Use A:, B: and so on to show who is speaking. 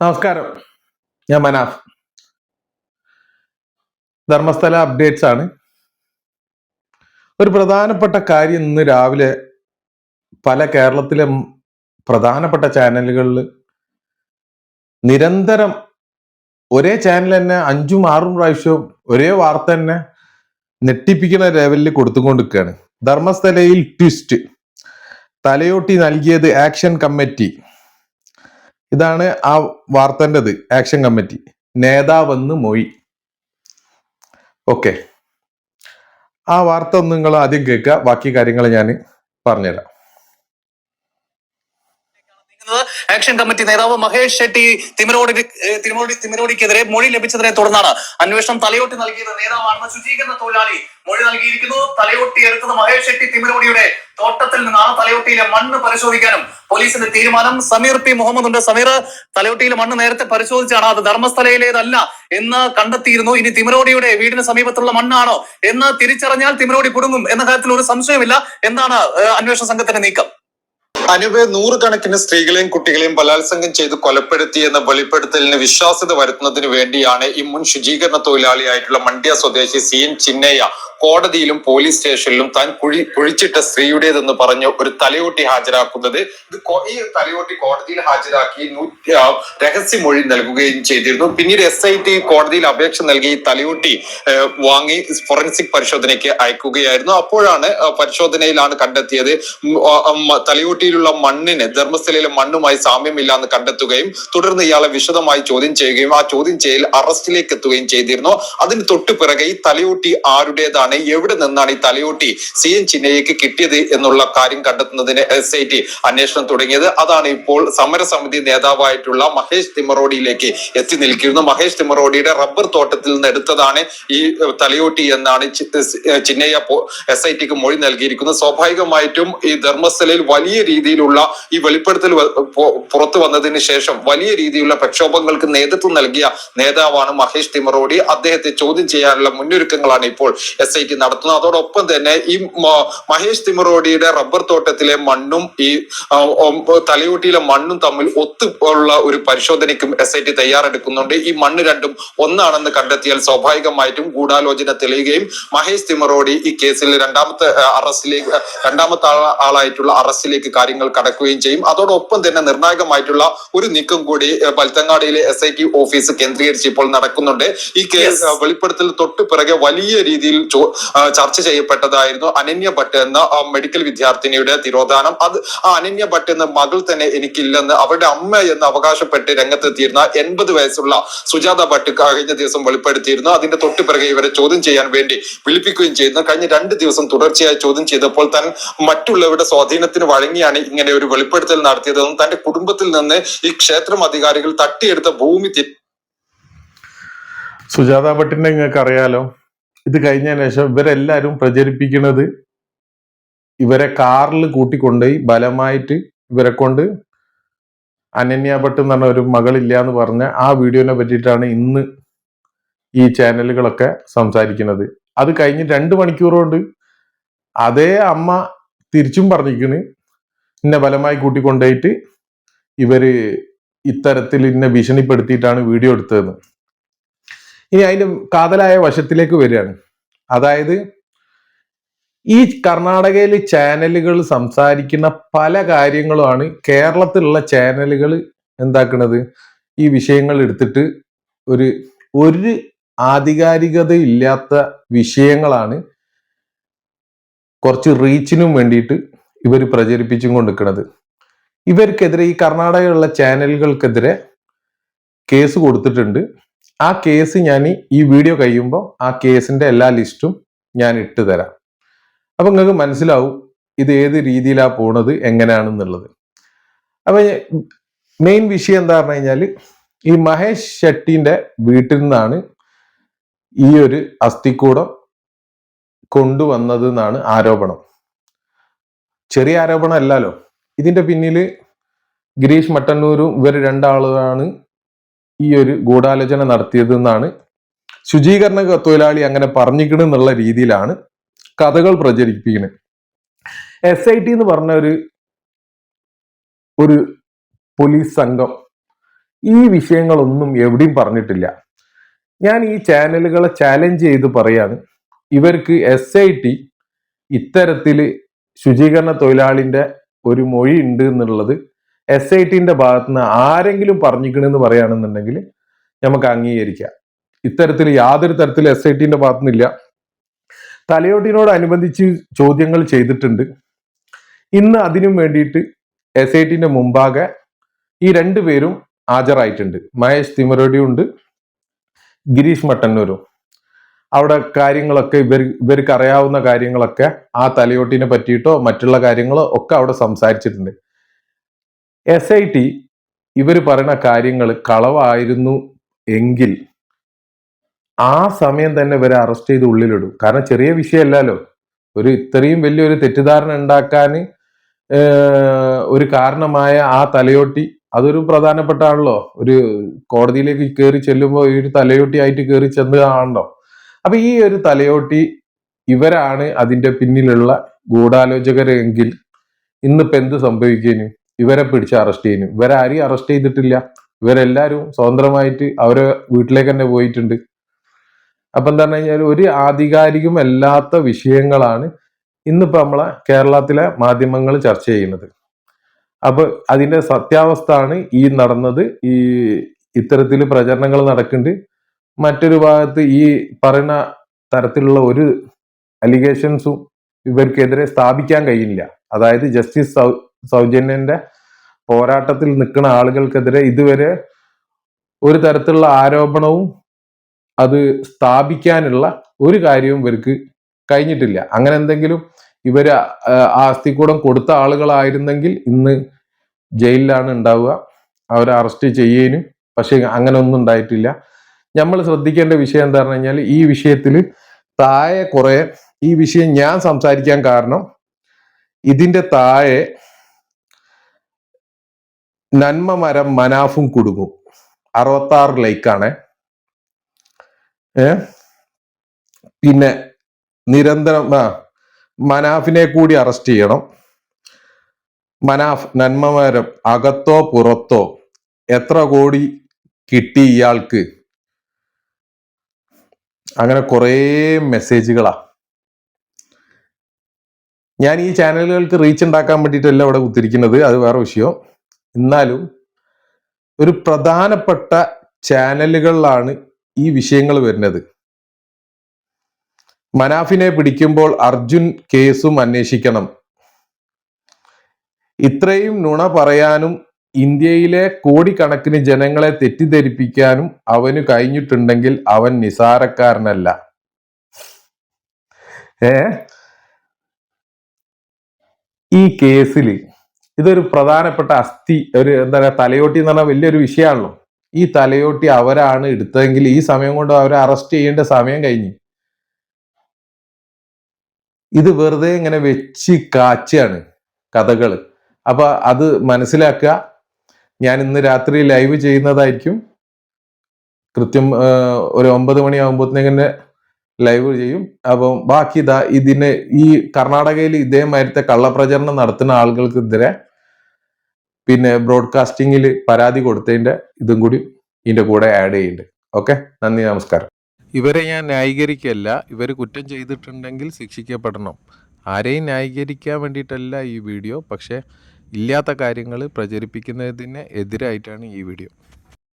A: നമസ്കാരം. ഞാൻ മനാഫ്. ധർമ്മസ്ഥല അപ്ഡേറ്റ്സ് ആണ്. ഒരു പ്രധാനപ്പെട്ട കാര്യം ഇന്ന് രാവിലെ പല കേരളത്തിലെ പ്രധാനപ്പെട്ട ചാനലുകളിൽ നിരന്തരം ഒരേ ചാനൽ തന്നെ അഞ്ചും ആറും പ്രാവശ്യവും ഒരേ വാർത്ത തന്നെ ഞെട്ടിപ്പിക്കുന്ന ലെവലിൽ കൊടുത്തുകൊണ്ടിരിക്കുകയാണ്. ധർമ്മസ്ഥലയിൽ ട്വിസ്റ്റ് തലയോട്ടി നൽകിയത് ആക്ഷൻ കമ്മിറ്റി ഇതാണ് ആ വാർത്തന്റെത് ആക്ഷൻ കമ്മിറ്റി. നേതാവെന്ന് മൊഴി. ഓക്കെ. ആ വാർത്ത ഒന്ന് നിങ്ങൾ ആദ്യം കേൾക്കുക ബാക്കി കാര്യങ്ങൾ ഞാൻ പറഞ്ഞുതരാം.
B: ആക്ഷൻ കമ്മിറ്റി നേതാവ് മഹേഷ് ഷെട്ടി തിമരോടി തിമരോടി തിമരോടിക്കെതിരെ മൊഴി ലഭിച്ചതിനെ തുടർന്നാണ് അന്വേഷണം തലയോട്ടി നൽകിയത്. നേതാവാണെന്ന് ശുചീകരണ തൊഴിലാളി. മൊഴി നൽകിയിരിക്കുന്നു. തലയോട്ടി എടുത്തത് മഹേഷ് ഷെട്ടി തിമരോടിയുടെ തോട്ടത്തിൽ നിന്നാണ് തലയോട്ടിയിലെ മണ്ണ് പരിശോധിക്കാനും പോലീസിന്റെ തീരുമാനം. സമീർ പി മുഹമ്മദ് ഉണ്ട് സമീർ തലയോട്ടിയിലെ മണ്ണ് നേരത്തെ പരിശോധിച്ചാണ് അത് ധർമ്മസ്ഥലയിലേതല്ല എന്ന് കണ്ടെത്തിയിരുന്നു. ഇനി തിമരോടിയുടെ വീടിന് സമീപത്തുള്ള മണ്ണാണോ എന്ന് തിരിച്ചറിഞ്ഞാൽ തിമരോടി കുടുങ്ങും എന്ന കാര്യത്തിൽ ഒരു സംശയമില്ല. എന്താണ് അന്വേഷണ സംഘത്തിന്റെ നീക്കം?
C: അനുവെ നൂറുകണക്കിന് സ്ത്രീകളെയും കുട്ടികളെയും ബലാത്സംഗം ചെയ്ത് കൊലപ്പെടുത്തിയെന്ന വെളിപ്പെടുത്തലിന് വിശ്വാസ്യത വരുത്തുന്നതിന് വേണ്ടിയാണ് ഈ മുൻ ശുചീകരണ തൊഴിലാളിയായിട്ടുള്ള മണ്ഡ്യ സ്വദേശി സി എൻ ചിന്നയ്യ കോടതിയിലും പോലീസ് സ്റ്റേഷനിലും താൻ കുഴി കുഴിച്ചിട്ട സ്ത്രീയുടേതെന്ന് പറഞ്ഞ് ഒരു തലയോട്ടി ഹാജരാക്കുന്നത്. ഇത് ഈ തലയോട്ടി കോടതിയിൽ ഹാജരാക്കി രഹസ്യമൊഴി നൽകുകയും ചെയ്തിരുന്നു. പിന്നീട് എസ് ഐ ടി കോടതിയിൽ അപേക്ഷ നൽകി തലയോട്ടി വാങ്ങി ഫോറൻസിക് പരിശോധനയ്ക്ക് അയക്കുകയായിരുന്നു. അപ്പോഴാണ് പരിശോധനയിലാണ് കണ്ടെത്തിയത്. ഉം, തലയോട്ടിയിലുള്ള മണ്ണിന് ധർമ്മസ്ഥലയിലെ മണ്ണുമായി സാമ്യമില്ല എന്ന് കണ്ടെത്തുകയും തുടർന്ന് ഇയാളെ വിശദമായി ചോദ്യം ചെയ്യുകയും ആ ചോദ്യം ചെയ്യൽ അറസ്റ്റിലേക്ക് എത്തുകയും ചെയ്തിരുന്നു. അതിന് തൊട്ടു പിറകെ ഈ തലയോട്ടി ആരുടേതാണ്? എവിടെ നിന്നാണ് ഈ തലയോട്ടി സി എൻ ചിന്നയ്യക്ക് കിട്ടിയത് എന്നുള്ള കാര്യം കണ്ടെത്തുന്നതിന് എസ് ഐ ടി അന്വേഷണം തുടങ്ങിയത്. അതാണ് ഇപ്പോൾ സമരസമിതി നേതാവായിട്ടുള്ള മഹേഷ് തിമറോഡിയിലേക്ക് എത്തി നിൽക്കുന്നു. മഹേഷ് തിമറോഡിയുടെ റബ്ബർ തോട്ടത്തിൽ നിന്ന് എടുത്തതാണ് ഈ തലയോട്ടി എന്നാണ് ചിന്നയ്യ എസ് ഐ ടിക്ക് മൊഴി നൽകിയിരിക്കുന്നത്. സ്വാഭാവികമായിട്ടും ഈ ധർമ്മസ്ഥലയിൽ വലിയ രീതിയിലുള്ള ഈ വെളിപ്പെടുത്തൽ പുറത്തു വന്നതിന് ശേഷം വലിയ രീതിയിലുള്ള പ്രക്ഷോഭങ്ങൾക്ക് നേതൃത്വം നൽകിയ നേതാവാണ് മഹേഷ് തിമറോഡി അദ്ദേഹത്തെ ചോദ്യം ചെയ്യാനുള്ള മുന്നൊരുക്കങ്ങളാണ് ഇപ്പോൾ എസ് ഐ ടി നടത്തുന്നത്. അതോടൊപ്പം തന്നെ ഈ മഹേഷ് തിമറോഡിയുടെ റബ്ബർ തോട്ടത്തിലെ മണ്ണും ഈ തലയോട്ടിയിലെ മണ്ണും തമ്മിൽ ഒത്തു ഉള്ള ഒരു പരിശോധനയ്ക്കും എസ് ഐ ടി തയ്യാറെടുക്കുന്നുണ്ട്. ഈ മണ്ണ് രണ്ടും ഒന്നാണെന്ന് കണ്ടെത്തിയാൽ സ്വാഭാവികമായിട്ടും ഗൂഢാലോചന തെളിയുകയും മഹേഷ് തിമറോഡി ഈ കേസിൽ രണ്ടാമത്തെ അറസ്റ്റിലേക്ക് രണ്ടാമത്തെ ആള- ആളായിട്ടുള്ള അറസ്റ്റിലേക്ക് കാര്യങ്ങൾ കടക്കുകയും ചെയ്യും. അതോടൊപ്പം തന്നെ നിർണായകമായിട്ടുള്ള ഒരു നീക്കം കൂടി പൽത്തങ്ങാടിയിലെ ബൽത്തങ്ങാടിയിലെ എസ് ഐ ടി ഓഫീസ് കേന്ദ്രീകരിച്ച് ഇപ്പോൾ നടക്കുന്നുണ്ട്. ഈ കേസ് വെളിപ്പെടുത്തൽ തൊട്ട് പിറകെ വലിയ രീതിയിൽ ചർച്ച ചെയ്യപ്പെട്ടതായിരുന്നു അനന്യ ഭട്ട് എന്ന മെഡിക്കൽ വിദ്യാർത്ഥിനിയുടെ തിരോധാനം. അത് ആ അനന്യ ഭട്ട് എന്ന മകൾ തന്നെ എനിക്കില്ലെന്ന് അവരുടെ അമ്മ എന്ന് അവകാശപ്പെട്ട് രംഗത്തെത്തിയിരുന്ന എൺപത് വയസ്സുള്ള സുജാത ഭട്ട് കഴിഞ്ഞ ദിവസം വെളിപ്പെടുത്തിയിരുന്നു. അതിന്റെ തൊട്ട് പിറകെ ഇവരെ ചോദ്യം ചെയ്യാൻ വേണ്ടി വിളിപ്പിക്കുകയും ചെയ്യുന്നു കഴിഞ്ഞ രണ്ട് ദിവസം തുടർച്ചയായി ചോദ്യം ചെയ്തപ്പോൾ താൻ മറ്റുള്ളവരുടെ സ്വാധീനത്തിന് വഴങ്ങിയാണ് ഇങ്ങനെ ഒരു വെളിപ്പെടുത്തൽ നടത്തിയതെന്നും തന്റെ കുടുംബത്തിൽ നിന്ന് ഈ ക്ഷേത്രം അധികാരികൾ തട്ടിയെടുത്ത ഭൂമി
A: സുജാത ഭട്ടിനെ നിങ്ങൾക്ക് അറിയാലോ? ഇത് കഴിഞ്ഞതിന് ശേഷം ഇവരെല്ലാരും പ്രചരിപ്പിക്കുന്നത് ഇവരെ കാറിൽ കൂട്ടിക്കൊണ്ടുപോയി ബലമായിട്ട് ഇവരെ കൊണ്ട് അനന്യ ഭട്ട് എന്ന് പറഞ്ഞ ഒരു മകളില്ല എന്ന് പറഞ്ഞ ആ വീഡിയോനെ പറ്റിയിട്ടാണ് ഇന്ന് ഈ ചാനലുകളൊക്കെ സംസാരിക്കുന്നത്. അത് കഴിഞ്ഞ് രണ്ട് മണിക്കൂർ കൊണ്ട് അതേ അമ്മ തിരിച്ചും പറഞ്ഞിരിക്കണ് ഇന്നെ ബലമായി കൂട്ടിക്കൊണ്ടുപോയിട്ട് ഇവർ ഇത്തരത്തിൽ ഇന്നെ ഭീഷണിപ്പെടുത്തിയിട്ടാണ് വീഡിയോ എടുത്തതെന്ന് ഇനി അതിന്റെ കാതലായ വശത്തിലേക്ക് വരികയാണ്. അതായത് ഈ കർണാടകയിൽ ചാനലുകൾ സംസാരിക്കുന്ന പല കാര്യങ്ങളുമാണ് കേരളത്തിലുള്ള ചാനലുകൾ എന്താക്കണത്? ഈ വിഷയങ്ങൾ എടുത്തിട്ട് ഒരു ഒരു ആധികാരികത ഇല്ലാത്ത വിഷയങ്ങളാണ് കുറച്ച് റീച്ചിനും വേണ്ടിയിട്ട് ഇവർ പ്രചരിപ്പിച്ചും കൊണ്ടിരിക്കുന്നത് ഇവർക്കെതിരെ ഈ കർണാടകയിലുള്ള ചാനലുകൾക്കെതിരെ കേസ് കൊടുത്തിട്ടുണ്ട്. ആ കേസ് ഞാൻ ഈ വീഡിയോ കഴിയുമ്പോൾ ആ കേസിന്റെ എല്ലാ ലിസ്റ്റും ഞാൻ ഇട്ട് തരാം. അപ്പൊ നിങ്ങൾക്ക് മനസ്സിലാവും ഇത് ഏത് രീതിയിലാണ് പോണത് എങ്ങനെയാണെന്നുള്ളത്. അപ്പൊ മെയിൻ വിഷയം എന്താ പറഞ്ഞു കഴിഞ്ഞാൽ ഈ മഹേഷ് ഷെട്ടിന്റെ വീട്ടിൽ നിന്നാണ് ഈ ഒരു അസ്ഥിക്കൂടം കൊണ്ടുവന്നത് എന്നാണ് ആരോപണം. ചെറിയ ആരോപണം അല്ലല്ലോ ഇതിന്റെ പിന്നിൽ ഗിരീഷ് മട്ടന്നൂരും ഇവർ രണ്ടാളുകളാണ് ഈ ഒരു ഗൂഢാലോചന നടത്തിയത് എന്നാണ് ശുചീകരണ തൊഴിലാളി അങ്ങനെ പറഞ്ഞിക്കണെന്നുള്ള രീതിയിലാണ് കഥകൾ പ്രചരിപ്പിക്കുന്നത് എസ് ഐ ടി എന്ന് പറഞ്ഞ ഒരു ഒരു പോലീസ് സംഘം ഈ വിഷയങ്ങളൊന്നും എവിടെയും പറഞ്ഞിട്ടില്ല. ഞാൻ ഈ ചാനലുകളെ ചാലഞ്ച് ചെയ്ത് പറയാണ് ഇവർക്ക് എസ് ഐ ടി ഇത്തരത്തിൽ ശുചീകരണ തൊഴിലാളിന്റെ ഒരു മൊഴി ഉണ്ട് എന്നുള്ളത് എസ് ഐ ടിന്റെ ഭാഗത്ത് നിന്ന് ആരെങ്കിലും പറഞ്ഞിക്കണെന്ന് പറയുകയാണെന്നുണ്ടെങ്കിൽ നമുക്ക് അംഗീകരിക്കാം. ഇത്തരത്തിൽ യാതൊരു തരത്തിൽ എസ് ഐ ടിന്റെ ഭാഗത്തുനിന്നില്ല. തലയോട്ടിനോടനുബന്ധിച്ച് ചോദ്യങ്ങൾ ചെയ്തിട്ടുണ്ട്. ഇന്ന് അതിനും വേണ്ടിയിട്ട് എസ് ഐ ടിന്റെ മുമ്പാകെ ഈ രണ്ടുപേരും ഹാജരായിട്ടുണ്ട്. മഹേഷ് തിമറോഡിയും ഉണ്ട് ഗിരീഷ് മട്ടന്നൂരും. അവിടെ കാര്യങ്ങളൊക്കെ ഇവർ ഇവർക്ക് അറിയാവുന്ന കാര്യങ്ങളൊക്കെ ആ തലയോട്ടിനെ പറ്റിയിട്ടോ മറ്റുള്ള കാര്യങ്ങളോ ഒക്കെ അവിടെ സംസാരിച്ചിട്ടുണ്ട്. എസ് ഐ ടി ഇവർ പറയുന്ന കാര്യങ്ങൾ കളവായിരുന്നു എങ്കിൽ ആ സമയം തന്നെ ഇവരെ അറസ്റ്റ് ചെയ്ത് ഉള്ളിലിടും. കാരണം ചെറിയ വിഷയമല്ലല്ലോ. ഒരു ഇത്രയും വലിയൊരു തെറ്റിദ്ധാരണ ഉണ്ടാക്കാൻ ഒരു കാരണമായ ആ തലയോട്ടി അതൊരു പ്രധാനപ്പെട്ട ആണല്ലോ ഒരു കോടതിയിലേക്ക് കയറി ചെല്ലുമ്പോൾ ഒരു തലയോട്ടി ആയിട്ട് കയറി ചെന്നതാണല്ലോ അപ്പൊ ഈ ഒരു തലയോട്ടി ഇവരാണ് അതിന്റെ പിന്നിലുള്ള ഗൂഢാലോചകരെങ്കിൽ ഇന്നിപ്പോ എന്ത് സംഭവിക്കാനും? ഇവരെ പിടിച്ച് അറസ്റ്റ് ചെയ്യുന്നു ഇവരെ ആരെയും അറസ്റ്റ് ചെയ്തിട്ടില്ല. ഇവരെല്ലാവരും സ്വതന്ത്രമായിട്ട് അവരെ വീട്ടിലേക്ക് തന്നെ പോയിട്ടുണ്ട്. അപ്പൊ എന്താ പറഞ്ഞു കഴിഞ്ഞാൽ ഒരു ആധികാരികം അല്ലാത്ത വിഷയങ്ങളാണ് ഇന്നിപ്പോ നമ്മളെ കേരളത്തിലെ മാധ്യമങ്ങൾ ചർച്ച ചെയ്യുന്നത്. അപ്പൊ അതിന്റെ സത്യാവസ്ഥ ആണ് ഈ നടന്നത്. ഈ ഇത്തരത്തിൽ പ്രചരണങ്ങൾ നടക്കുന്നുണ്ട്. മറ്റൊരു ഭാഗത്ത് ഈ പറയുന്ന തരത്തിലുള്ള ഒരു അലിഗേഷൻസും ഇവർക്കെതിരെ സ്ഥാപിക്കാൻ കഴിയില്ല. അതായത് ജസ്റ്റിസ് സൗജന്യന്റെ പോരാട്ടത്തിൽ നിൽക്കുന്ന ആളുകൾക്കെതിരെ ഇതുവരെ ഒരു തരത്തിലുള്ള ആരോപണവും അത് സ്ഥാപിക്കാനുള്ള ഒരു കാര്യവും ഇവർക്ക് കഴിഞ്ഞിട്ടില്ല. അങ്ങനെ എന്തെങ്കിലും ഇവർ ആസ്തിക്കൂടം കൊടുത്ത ആളുകളായിരുന്നെങ്കിൽ ഇന്ന് ജയിലിലാണ് ഉണ്ടാവുക. അവരെ അറസ്റ്റ് ചെയ്യാനും പക്ഷെ അങ്ങനെ ഒന്നും ഉണ്ടായിട്ടില്ല. നമ്മൾ ശ്രദ്ധിക്കേണ്ട വിഷയം എന്താ പറഞ്ഞു കഴിഞ്ഞാൽ ഈ വിഷയത്തിൽ താഴെ കുറെ ഈ വിഷയം ഞാൻ സംസാരിക്കാൻ കാരണം ഇതിന്റെ താഴെ നന്മ മരം മനാഫും കുടുങ്ങും. അറുപത്താറ് ലൈക്കാണ് പിന്നെ നിരന്തരം മനാഫിനെ കൂടി അറസ്റ്റ് ചെയ്യണം. മനാഫ് നന്മമരം അകത്തോ പുറത്തോ എത്ര കോടി കിട്ടി ഇയാൾക്ക്? അങ്ങനെ കുറേ മെസ്സേജുകളാ ഞാൻ ഈ ചാനലുകൾക്ക് റീച്ച് ഉണ്ടാക്കാൻ വേണ്ടിയിട്ടല്ല ഇവിടെ കുത്തിരിക്കുന്നത്. അത് വേറെ വിഷയം. എന്നാലും ഒരു പ്രധാനപ്പെട്ട ചാനലുകളിലാണ് ഈ വിഷയങ്ങൾ വരുന്നത്. മനാഫിനെ പിടിക്കുമ്പോൾ അർജുൻ കേസും അന്വേഷിക്കണം. ഇത്രയും നുണ പറയാനും ഇന്ത്യയിലെ കോടിക്കണക്കിന് ജനങ്ങളെ തെറ്റിദ്ധരിപ്പിക്കാനും അവന് കഴിഞ്ഞിട്ടുണ്ടെങ്കിൽ അവൻ നിസാരക്കാരനല്ല. ഏ? ഈ കേസിൽ ഇതൊരു പ്രധാനപ്പെട്ട അസ്ഥി ഒരു എന്താ പറയുക തലയോട്ടി എന്ന് പറഞ്ഞാൽ വലിയൊരു വിഷയമാണല്ലോ. ഈ തലയോട്ടി അവരാണ് എടുത്തതെങ്കിൽ ഈ സമയം കൊണ്ട് അവരെ അറസ്റ്റ് ചെയ്യേണ്ട സമയം കഴിഞ്ഞു. ഇത് വെറുതെ ഇങ്ങനെ വെച്ച് കാച്ചാണ് കഥകൾ അപ്പൊ അത് മനസ്സിലാക്കുക. ഞാൻ ഇന്ന് രാത്രി ലൈവ് ചെയ്യുന്നതായിരിക്കും. കൃത്യം ഒരു ഒമ്പത് മണിയാകുമ്പോഴത്തേനെ ലൈവ് ചെയ്യും. അപ്പം ബാക്കി ഇതാ ഇതിന് ഈ കർണാടകയിൽ ഇതേമാതിരത്തെ കള്ളപ്രചരണം നടത്തുന്ന ആളുകൾക്കെതിരെ പിന്നെ ബ്രോഡ്കാസ്റ്റിംഗിൽ പരാതി കൊടുത്തതിന്റെ ഇതും കൂടി ഇതിന്റെ കൂടെ ആഡ് ചെയ്യുന്നുണ്ട്. ഓക്കെ നന്ദി നമസ്കാരം. ഇവരെ ഞാൻ ന്യായീകരിക്കല്ല ഇവർ കുറ്റം ചെയ്തിട്ടുണ്ടെങ്കിൽ ശിക്ഷിക്കപ്പെടണം. ആരെയും ന്യായീകരിക്കാൻ വേണ്ടിയിട്ടല്ല ഈ വീഡിയോ പക്ഷേ ഇല്ലാത്ത കാര്യങ്ങൾ പ്രചരിപ്പിക്കുന്നതിന് എതിരായിട്ടാണ് ഈ വീഡിയോ.